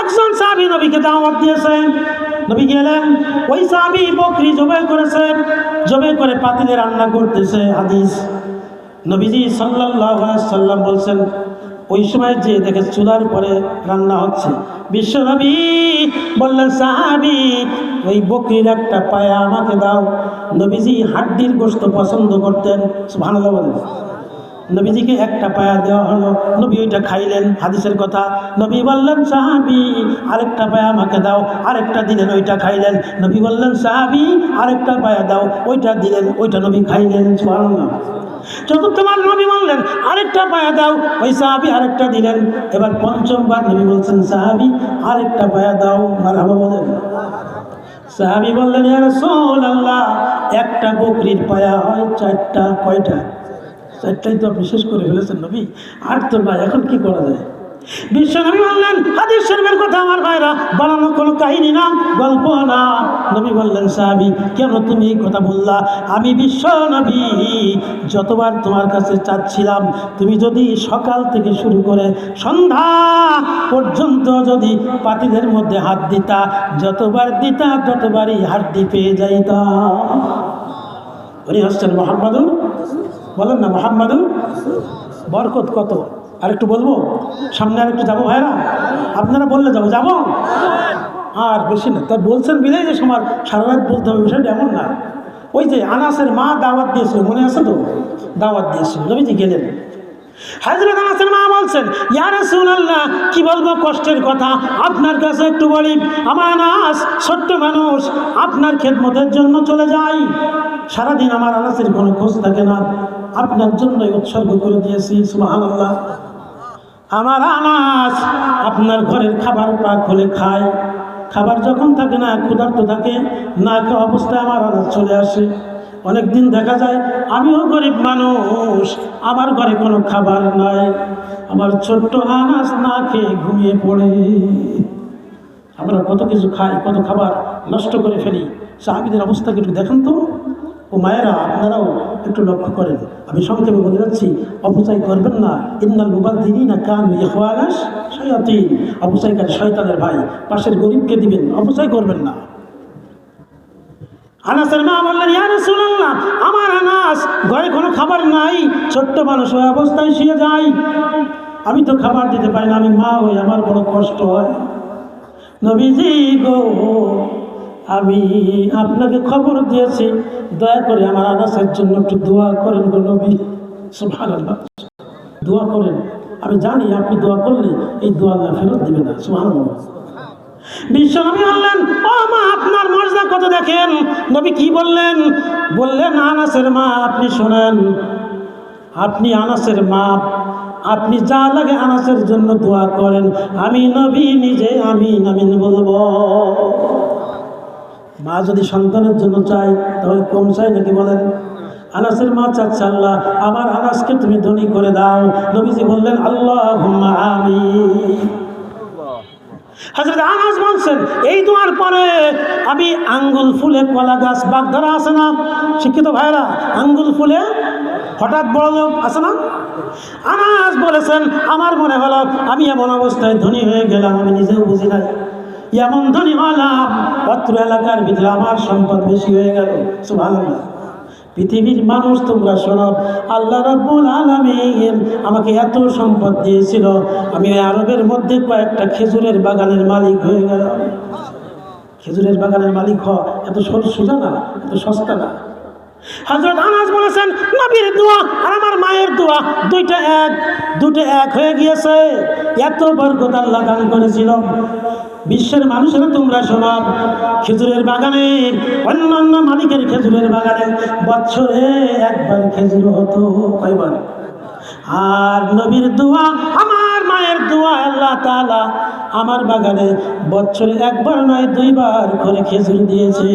একজন সাহাবি নবীকে দাওয়াত দিয়েছেন নবী গেলেন, ওই সাহাবি বকরি জবে করেছে জবে করে পাতিলে রান্না করতেছে, হাদিস। নবীজি আলাইহি সাল্লাম বলছেন, ওই সময় যে দেখে চুলার পরে রান্না হচ্ছে। বিশ্ব নবী বললেন, সাহাবি, ওই বকরির একটা পায়া আমাকে দাও। নবীজি হাড্ডির গোস্ত পছন্দ করতেন ভালো বলেন। নবীজিকে একটা পায়া দেওয়া হলো। নবী ওইটা খাইলেন, হাদিসের কথা। নবী বললেন, সাহাবি, আরেকটা পায়া আমাকে দাও, আরেকটা দিলেন, ওইটা খাইলেন। নবী বললেন, সাহাবি, আরেকটা পায়া দাও, ওইটা দিলেন, ওইটা নবী খাইলেন। চতুর্থবার নবী বললেন, আরেকটা পায়া দাও, ওই সাহাবি আরেকটা দিলেন। এবার পঞ্চমবার নবী বলছেন, সাহাবি, আরেকটা পায়া দাও। মারহাবা বলেন। সাহাবি বললেন একটা বকরির পায়া হয় চারটা, কয়টা? চারটাই তো আপনি শেষ করে ফেলেছেন নবী, আর তো না, এখন কি করা যায়? বিশ্ব নবী বললেন কথা আমার ভাইরা কোনো কাহিনী না, গল্প না। নবী কেন তুমি কথা বললা? আমি বিশ্ব নবী, যতবার তোমার কাছে তুমি যদি সকাল থেকে শুরু করে সন্ধ্যা পর্যন্ত যদি পাতিদের মধ্যে হাত দিতা, যতবার দিতা, ততবারই হাড্ডি পেয়ে যাইতা। উনি হচ্ছেন মোহাম্মদুর বলেন না মোহাম্মদুর বরকত কত? আর একটু বলব? সামনে আর একটু যাব ভাইরা? আপনারা বললে যাব যাব? আর বেশি না। তা বলছেন বিদায় যে সময় সারা রাত বলতে হবে, বিষয়টা এমন না। ওই যে আনাসের মা দাওয়াত দিয়েছিল, মনে আছে তো? দাওয়াত দিয়েছিল, নবীজি গেলেন। হাজরত আনাসের মা বলছেন, ইয়া রাসূলুল্লাহ, কি বলব কষ্টের কথা? আপনার কাছে একটু বলি, আমার আনাস ছোট্ট মানুষ, আপনার খেদমতের জন্য চলে যাই সারাদিন আমার আনাসের কোনো খোঁজ থাকে না। আপনার জন্য উৎসর্গ করে দিয়েছি, সুবহানাল্লাহ। আমার আনাস আপনার ঘরের খাবার পাক হলে খায়। খাবার যখন থাকে না, ক্ষুধার্ত থাকে না খাওয়া অবস্থায় আমার আনাস চলে আসে। অনেক দিন দেখা যায়, আমিও গরিব মানুষ, আমার ঘরে কোনো খাবার নাই। আমার ছোট্ট আনাস না খেয়ে ঘুমিয়ে পড়ে। আমরা কত কিছু খাই, কত খাবার নষ্ট করে ফেলি। সাহাবিদের অবস্থাকে একটু দেখেন তো? ও মায়েরা, আপনারাও একটু লক্ষ্য করেন। আমি সংক্ষেপে বলে যাচ্ছি অপচয় করবেন না, ইন্নাল মুবাদ দিনই না কান ইহওয়ানাস শয়াতিন অপচয়কারী শয়তানের ভাই, পাশের গরিবকে দিবেন। অপচয় করবেন না। আনাসের মা বললেন, ইয়া রাসূলুল্লাহ, আমার আনাস ঘরে কোনো খাবার নাই, ছোট্ট মানুষ ওই অবস্থায় শুয়ে যাই আমি তো খাবার দিতে পারি না, আমি মা হই আমার বড় কষ্ট হয়। নবীজি গো আমি আপনাকে খবর দিয়েছি, দয়া করে আমার আনাসের জন্য একটু দোয়া করেন গো নবী। সুবহানাল্লাহ। দোয়া করেন। আমি জানি আপনি দোয়া করলে এই দোয়া আল্লাহ ফেরত দিবে না। সুবহানাল্লাহ। বিশ্বনবী বললেন, ও মা, আপনার মর্যাদা কত দেখেন? নবী কি বললেন? বললেন, আনাসের মা, আপনি শোনেন, আপনি আনাসের মা, আপনি যা লাগে আনাসের জন্য দোয়া করেন। আমি নবী, নিজে আমি নামিন বলব। মা যদি সন্তানের জন্য চায়, তাহলে কম চাই নাকি বলেন? আনাসের মা চাচ্ছে আল্লাহ, আমার আনাসকে তুমি ধনী করে দাও। নবীজি বললেন আল্লাহ আমি আনাস বলছেন, এই দোয়ার পরে আমি আঙ্গুল ফুলে কলা গাছ বাগধারা আছে না? শিক্ষিত ভাইরা আঙ্গুল ফুলে হঠাৎ বড় লোক আছে না? আনাস বলেছেন, আমার মনে হলো, আমি এমন অবস্থায় ধনী হয়ে গেলাম, আমি নিজেও বুঝি নাই। এমন ধনী হলাম অত্র এলাকার ভিতরে আমার সম্পদ বেশি হয়ে গেল। সুবহানাল্লাহ। পৃথিবীর মানুষ তোমরা শোনো, আল্লাহ রব্বুল আলমিন আমাকে এত সম্পদ দিয়েছিল, আমি আরবের মধ্যে কয়েকটা খেজুরের বাগানের মালিক হয়ে গেলাম। খেজুরের বাগানের মালিক হ এত সোজা না, এত সস্তা না। হজরত আনাস বলেছেন, নবীর দোয়া আর আমার মায়ের দোয়া দুইটা এক, দুটো এক হয়ে গিয়েছে। এত বরকত আল্লাহ দান করেছিল। বিশ্বের মানুষেরা তোমরা শোনো, খেজুরের বাগানে, অন্যান্য মালিকের খেজুরের বাগানে বছরে একবার খেজুর হতো কয়বার? আর নবীর দোয়া, আমার মায়ের দোয়া, আল্লাহ তাআলা আমার বাগানে বছরে একবার নয়, দুইবার করে খেজুর দিয়েছে।